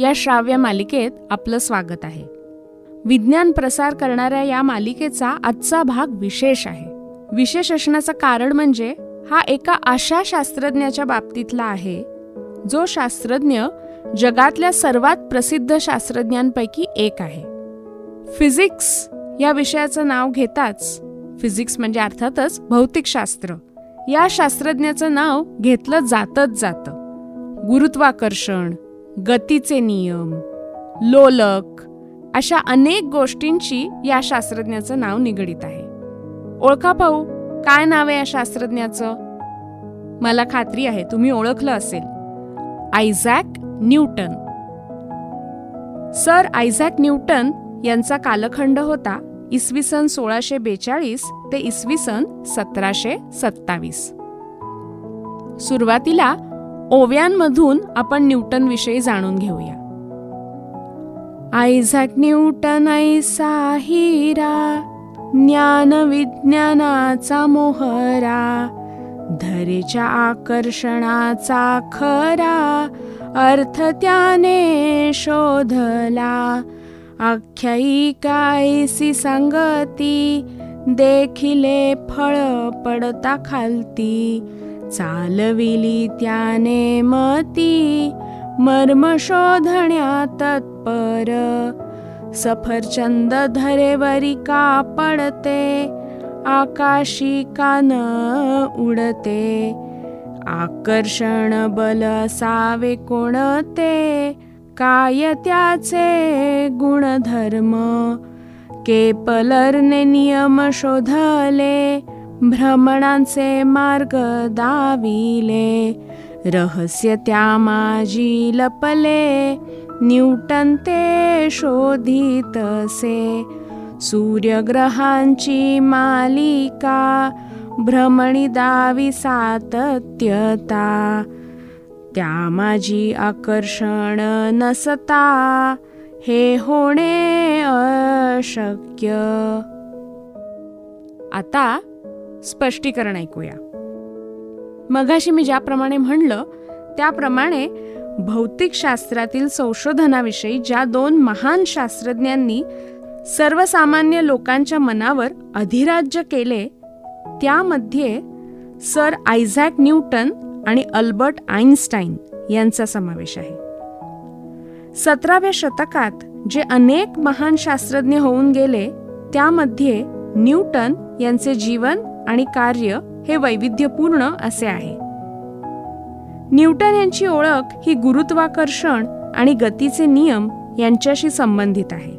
या श्राव्य मालिकेत आपलं स्वागत आहे. विज्ञान प्रसार करणाऱ्या या मालिकेचा आजचा भाग विशेष आहे. विशेष असण्याचं कारण म्हणजे हा एका अशा शास्त्रज्ञाच्या बाबतीतला आहे जो शास्त्रज्ञ जगातल्या सर्वात प्रसिद्ध शास्त्रज्ञांपैकी एक आहे. फिजिक्स या विषयाचं नाव घेताच फिजिक्स म्हणजे अर्थातच भौतिकशास्त्र या शास्त्रज्ञाचं नाव घेतलं जातच जातं. गुरुत्वाकर्षण गतीचे नियम लोलक अशा अनेक गोष्टींची या शास्त्रज्ञाचं नाव निगडीत आहे. ओळखा पाहू काय नाव आहे या शास्त्रज्ञाचं? मला खात्री आहे तुम्ही ओळखलं असेल. Isaac Newton. Sir Isaac Newton यांचा कालखंड होता इसवी सन सोळाशे बेचाळीस ते इसवी सन सतराशे सत्तावीस. सुरुवातीला ओव्यांमधून आपण न्यूटनविषयी जाणून घेऊया. आयझॅक न्यूटन ऐसा हिरा ज्ञान विज्ञानाचा मोहरा धरेच्या आकर्षणाचा खरा अर्थ त्याने शोधला. आख्यायिकायसी संगती देखिले फळ पडता खालती चालविली त्याने मती मर्म शोधण्या तत्पर. सफरचंद धरेवरी का पडते आकाशी कान उडते. आकर्षण बल सावे कोणते काय त्याचे गुणधर्म? केपलरने नियम शोधले भ्रमणांचे मार्ग दाविले. रहस्य त्या माझी लपले. न्यूटन ते शोधितसे सूर्यग्रहांची मालिका. भ्रमणी दावी सातत्यता. त्या माझी आकर्षण नसता. हे होणे अशक्य. आता स्पष्टीकरण ऐकूया. मगाशी मी ज्याप्रमाणे म्हणलं त्याप्रमाणे भौतिकशास्त्रातील संशोधनाविषयी ज्या दोन महान शास्त्रज्ञांनी सर्वसामान्य लोकांच्या मनावर अधिराज्य केले त्यामध्ये सर आयझॅक न्यूटन आणि अल्बर्ट आईन्स्टाईन यांचा समावेश आहे. सतराव्या शतकात जे अनेक महान शास्त्रज्ञ होऊन गेले त्यामध्ये न्यूटन यांचे जीवन आणि कार्य हे वैविध्यपूर्ण असे आहे. न्यूटन यांची ओळख ही गुरुत्वाकर्षण आणि गतीचे नियम यांच्याशी संबंधित आहे.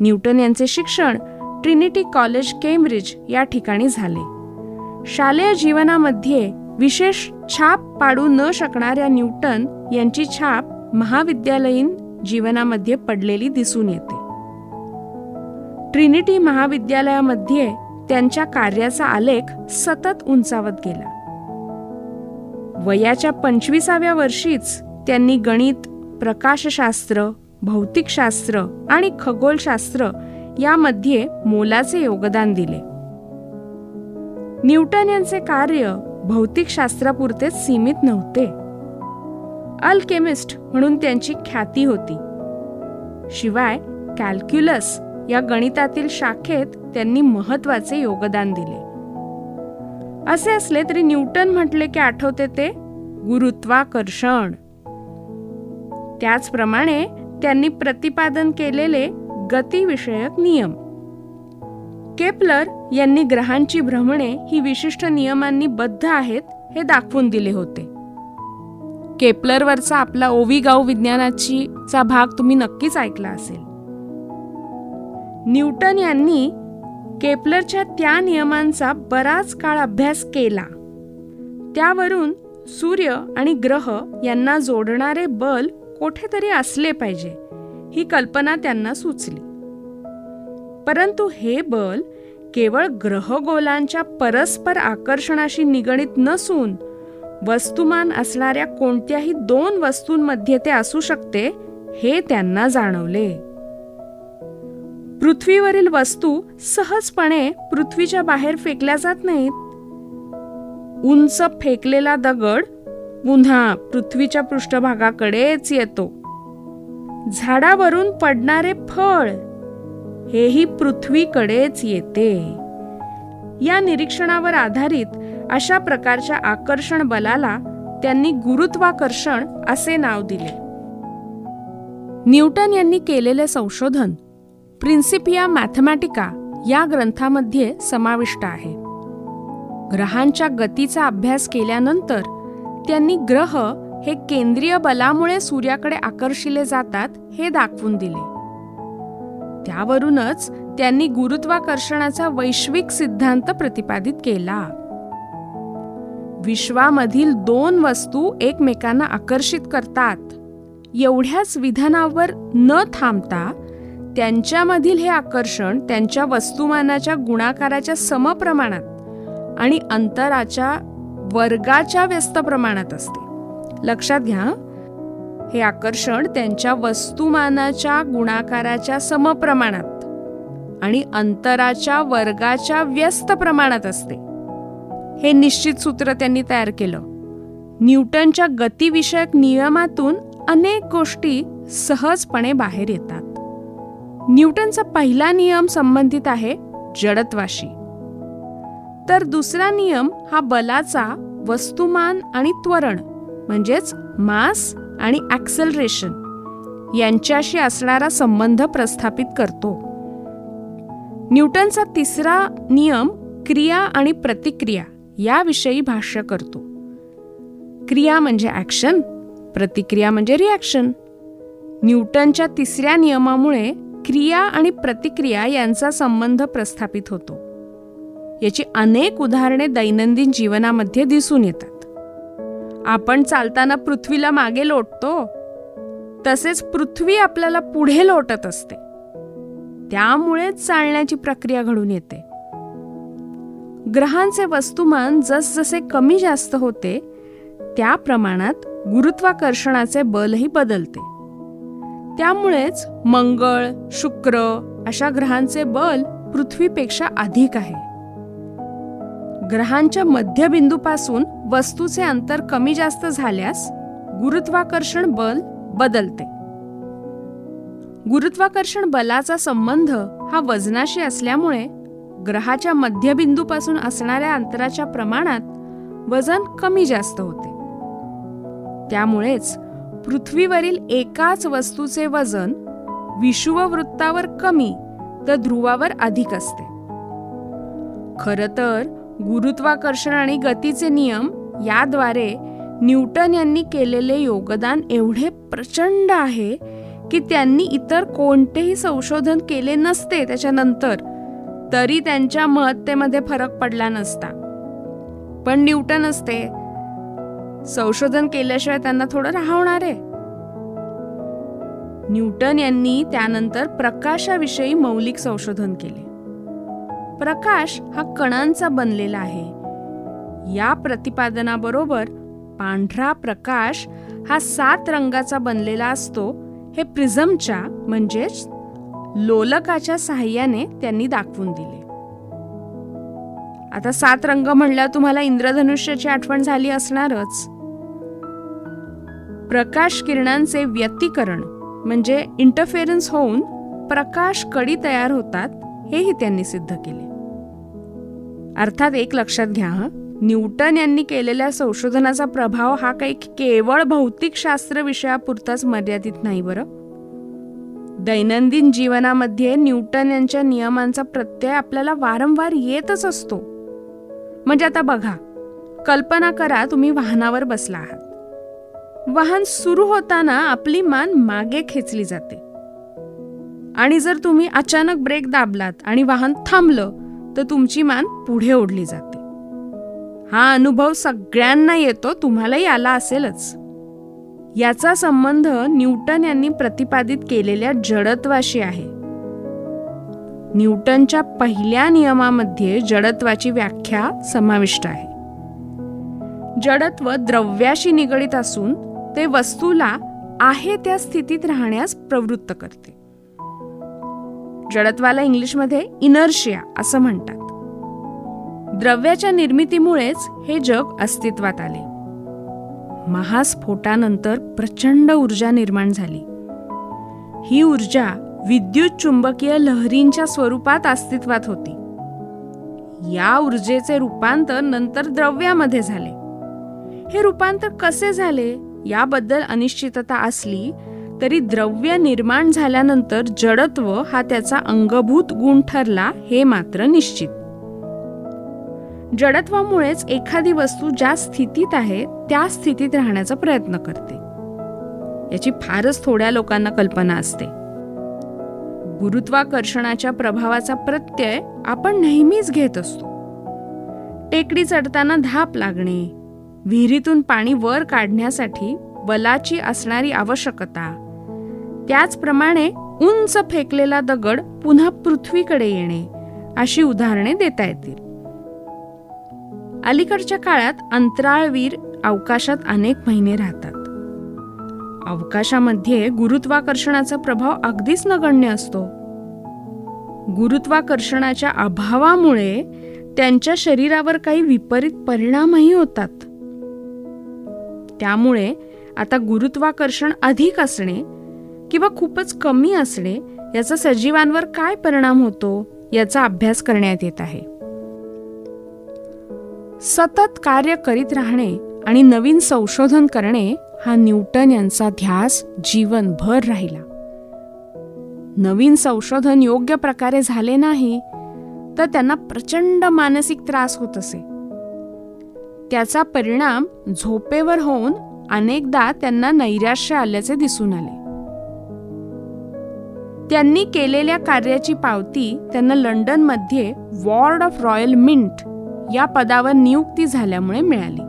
न्यूटन यांचे शिक्षण ट्रिनिटी कॉलेज केम्ब्रिज या ठिकाणी झाले. शालेय जीवनामध्ये विशेष छाप पाडू न शकणाऱ्या न्यूटन यांची छाप महाविद्यालयीन जीवनामध्ये पडलेली दिसून येते. ट्रिनिटी महाविद्यालयामध्ये त्यांच्या कार्याचा आलेख सतत उंचावत गेला. वयाच्या पंचवीसाव्या वर्षीच त्यांनी गणित प्रकाशशास्त्र भौतिकशास्त्र आणि खगोलशास्त्र यामध्ये मोलाचे योगदान दिले. न्यूटन यांचे कार्य भौतिकशास्त्रापुरतेच सीमित नव्हते. अल्केमिस्ट म्हणून त्यांची ख्याती होती. शिवाय कॅल्क्युलस या गणितातील शाखेत त्यांनी महत्त्वाचे योगदान दिले. असे असले तरी न्यूटन म्हटले की आठवते ते गुरुत्वाकर्षण. त्याचप्रमाणे त्यांनी प्रतिपादन केलेले गतिविषयक नियम. केपलर यांनी ग्रहांची भ्रमणे ही विशिष्ट नियमांनी बद्ध आहेत हे दाखवून दिले होते. केपलरवरचा आपला ओवी गाव विज्ञानाची चा भाग तुम्ही नक्कीच ऐकला असेल. न्यूटन यांनी केपलरच्या त्या नियमांचा बराच काळ अभ्यास केला. त्यावरून सूर्य आणि ग्रह यांना जोडणारे बल कोठेतरी असले पाहिजे ही कल्पना त्यांना सुचली. परंतु हे बल केवळ ग्रहगोलांच्या परस्पर आकर्षणाशी निगडित नसून वस्तुमान असणाऱ्या कोणत्याही दोन वस्तूंमध्ये ते असू शकते हे त्यांना जाणवले. पृथ्वीवरील वस्तू सहजपणे पृथ्वीच्या बाहेर फेकल्या जात नाहीत. उंच फेकलेला दगड पुन्हा पृथ्वीच्या पृष्ठभागाकडेच येतो. झाडावरून पडणारे फळ हेही पृथ्वीकडेच येते. या निरीक्षणावर आधारित अशा प्रकारच्या आकर्षण बलाला त्यांनी गुरुत्वाकर्षण असे नाव दिले. न्यूटन यांनी केलेले संशोधन प्रिन्सिपिया मॅथमॅटिका या ग्रंथामध्ये समाविष्ट आहे. ग्रहांच्या गतीचा अभ्यास केल्यानंतर त्यांनी ग्रह हे केंद्रीय बलामुळे सूर्याकडे आकर्षिले जातात हे दाखवून दिले. त्यावरूनच त्यांनी गुरुत्वाकर्षणाचा वैश्विक सिद्धांत प्रतिपादित केला. विश्वामधील दोन वस्तू एकमेकांना आकर्षित करतात. एवढ्याच विधानावर न थांबता त्यांच्यामधील हे आकर्षण त्यांच्या वस्तुमानाच्या गुणाकाराच्या समप्रमाणात आणि अंतराच्या वर्गाच्या व्यस्त प्रमाणात असते. लक्षात घ्या हे? आकर्षण त्यांच्या वस्तुमानाच्या गुणाकाराच्या समप्रमाणात आणि अंतराच्या वर्गाच्या व्यस्त प्रमाणात असते. हे निश्चित सूत्र त्यांनी तयार केलं. न्यूटनच्या गतिविषयक नियमातून अनेक गोष्टी सहजपणे बाहेर येतात. न्यूटनचा पहिला नियम संबंधित आहे जडत्वाशी. तर दुसरा नियम हा बलाचा वस्तुमान आणि त्वरण म्हणजेच मास आणि ॲक्सेलरेशन यांच्याशी असणारा संबंध प्रस्थापित करतो. न्यूटनचा तिसरा नियम क्रिया आणि प्रतिक्रिया याविषयी भाष्य करतो. क्रिया म्हणजे ॲक्शन प्रतिक्रिया म्हणजे रिॲक्शन न्यूटनच्या तिसऱ्या नियमामुळे क्रिया आणि प्रतिक्रिया यांचा संबंध प्रस्थापित होतो. याची अनेक उदाहरणे दैनंदिन जीवनामध्ये दिसून येतात. आपण चालताना पृथ्वीला मागे लोटतो तसेच पृथ्वी आपल्याला पुढे लोटत असते. त्यामुळेच चालण्याची प्रक्रिया घडून येते. ग्रहांचे वस्तुमान जसजसे कमी जास्त होते त्या प्रमाणात गुरुत्वाकर्षणाचे बलही बदलते. त्यामुळेच मंगळ शुक्र अशा ग्रहांचे बल पृथ्वीपेक्षा अधिक आहे. ग्रहांच्या मध्यबिंदूपासून वस्तूचे अंतर कमी जास्त झाल्यास गुरुत्वाकर्षण बल बदलते. गुरुत्वाकर्षण बलाचा संबंध हा वजनाशी असल्यामुळे ग्रहाच्या मध्यबिंदूपासून असणाऱ्या अंतराच्या प्रमाणात वजन कमी जास्त होते. त्यामुळेच पृथ्वीवरील एकाच वस्तूचे वजन विषुववृत्तावर कमी तर ध्रुवावर अधिक असते. खरं तर गुरुत्वाकर्षण आणि गतीचे नियम याद्वारे न्यूटन यांनी केलेले योगदान एवढे प्रचंड आहे की त्यांनी इतर कोणतेही संशोधन केले नसते त्याच्यानंतर तरी त्यांच्या महत्तेमध्ये फरक पडला नसता. पण न्यूटन असते संशोधन केल्याशिवाय त्यांना थोडं राहणार आहे. न्यूटन यांनी त्यानंतर प्रकाशाविषयी मौलिक संशोधन केले. प्रकाश हा कणांचा बनलेला आहे. या प्रतिपादनाबरोबर पांढरा प्रकाश हा सात रंगाचा बनलेला असतो. हे प्रिझमच्या म्हणजेच लोलकाच्या सहाय्याने त्यांनी दाखवून दिले. आता सात रंग म्हणल्यावर तुम्हाला इंद्रधनुष्याची आठवण झाली असणारच. प्रकाश किरणांचे व्यतीकरण म्हणजे इंटरफेरन्स होऊन प्रकाश कडी तयार होतात हेही त्यांनी सिद्ध केले. अर्थात एक लक्षात घ्या न्यूटन यांनी केलेल्या संशोधनाचा प्रभाव हा काही केवळ भौतिकशास्त्र विषयापुरताच मर्यादित नाही बरं. दैनंदिन जीवनामध्ये न्यूटन यांच्या नियमांचा प्रत्यय आपल्याला वारंवार येतच असतो. म्हणजे आता बघा कल्पना करा तुम्ही वाहनावर बसला आहात. वाहन सुरू होताना आपली मान मागे खेचली जाते. आणि जर तुम्ही अचानक ब्रेक दाबलात आणि वाहन थांबलं तर तुमची मान पुढे ओढली जाते. हा अनुभव सगळ्यांना येतो तुम्हालाही आला असेलच. याचा संबंध न्यूटन यांनी प्रतिपादित केलेल्या जडत्वाशी आहे. न्यूटनच्या पहिल्या नियमामध्ये जडत्वाची व्याख्या समाविष्ट आहे. जडत्व द्रव्याशी निगडीत असून ते वस्तूला आहे त्या स्थितीत राहण्यास प्रवृत्त करते. जडत्वाला इंग्लिशमध्ये इनर्शिया असं म्हणतात. द्रव्याच्या निर्मितीमुळेच हे जग अस्तित्वात आले. महास्फोटानंतर प्रचंड ऊर्जा निर्माण झाली. ही ऊर्जा विद्युत चुंबकीय लहरींच्या स्वरूपात अस्तित्वात होती. या ऊर्जेचे रूपांतर नंतर द्रव्यामध्ये झाले. हे रूपांतर कसे झाले? याबद्दल अनिश्चितता असली तरी द्रव्य निर्माण झाल्यानंतर जडत्व हा त्याचा अंगभूत गुण ठरला हे मात्र निश्चित. जडत्वामुळेच एखादी वस्तू ज्या स्थितीत आहे त्या स्थितीत राहण्याचा प्रयत्न करते. याची फारच थोड्या लोकांना कल्पना असते. गुरुत्वाकर्षणाच्या प्रभावाचा प्रत्यय आपण नेहमीच घेत असतो. टेकडी चढताना धाप लागणे विहिरीतून पाणी वर काढण्यासाठी बलाची असणारी आवश्यकता. त्याचप्रमाणे उंच फेकलेला दगड पुन्हा पृथ्वीकडे येणे अशी उदाहरणे देता येतील. अलीकडच्या काळात अंतराळवीर अवकाशात अनेक महिने राहतात. अवकाशामध्ये गुरुत्वाकर्षणाचा प्रभाव अगदीच नगण्य असतो. गुरुत्वाकर्षणाच्या अभावामुळे त्यांच्या शरीरावर काही विपरीत परिणामही होतात. त्यामुळे आता गुरुत्वाकर्षण अधिक असणे किंवा खूपच कमी असणे याचा सजीवांवर काय परिणाम होतो याचा अभ्यास करण्यात येत आहे. सतत कार्य करीत राहणे आणि नवीन संशोधन करणे हा न्यूटन यांचा ध्यास जीवनभर राहिला. नवीन संशोधन योग्य प्रकारे झाले नाही तर त्यांना प्रचंड मानसिक त्रास होत असे. त्याचा परिणाम झोपेवर होऊन अनेकदा त्यांना नैराश्य आल्याचे दिसून आले. त्यांनी केलेल्या कार्याची पावती त्यांना लंडनमध्ये वॉर्ड ऑफ रॉयल मिंट या पदावर नियुक्ती झाल्यामुळे मिळाली.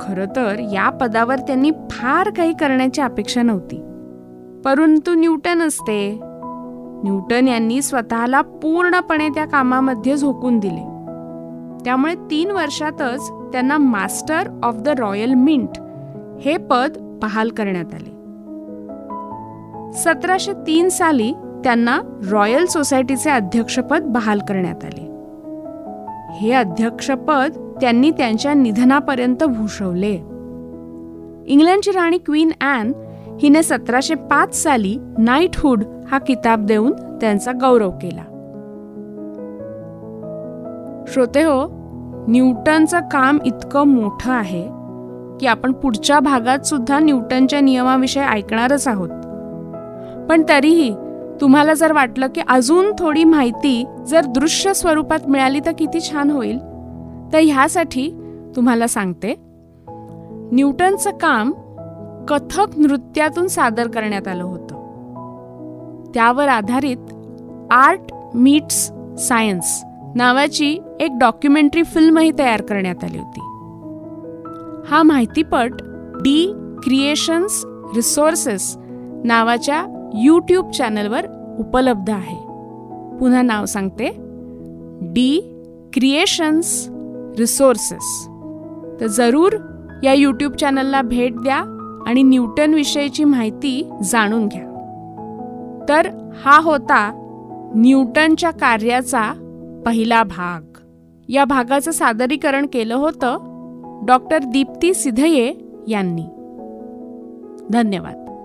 खर तर या पदावर त्यांनी फार काही करण्याची अपेक्षा नव्हती. परंतु न्यूटन असते. न्यूटन यांनी स्वतःला पूर्णपणे त्या कामामध्ये झोकून दिले. त्यामुळे तीन वर्षातच त्यांना Master of the Royal Mint हे पद बहाल करण्यात आले. सतराशे तीन साली त्यांना रॉयल सोसायटीचे अध्यक्षपद बहाल करण्यात आले. हे अध्यक्षपद त्यांनी त्यांच्या निधनापर्यंत भूषवले. इंग्लंडची राणी क्वीन ॲन हिने सतराशे पाच साली नाईटहूड हा किताब देऊन त्यांचा गौरव केला. श्रोते हो न्यूटनचं काम इतकं मोठं आहे की आपण पुढच्या भागात सुद्धा न्यूटनच्या नियमाविषयी ऐकणारच आहोत. पण तरीही तुम्हाला जर वाटलं की अजून थोडी माहिती जर दृश्य स्वरूपात मिळाली तर किती छान होईल. तर ह्यासाठी तुम्हाला सांगते. न्यूटनचं काम कथक नृत्यातून सादर करण्यात आलं होतं. त्यावर आधारित आर्ट मीट्स सायन्स नावाची एक डॉक्युमेंटरी फिल्मही तयार करण्यात आली होती. हा माहितीपट डी क्रिएशन्स रिसोर्सेस नावाच्या यूट्यूब चॅनलवर उपलब्ध आहे. पुन्हा नाव सांगते. D Creations Resources. तर जरूर या यूट्यूब चॅनलला भेट द्या आणि न्यूटनविषयीची माहिती जाणून घ्या. तर हा होता न्यूटनच्या कार्याचा पहिला भाग. या भागाचं सादरीकरण केलं होतं डॉक्टर दीप्ती सिधये यांनी. धन्यवाद.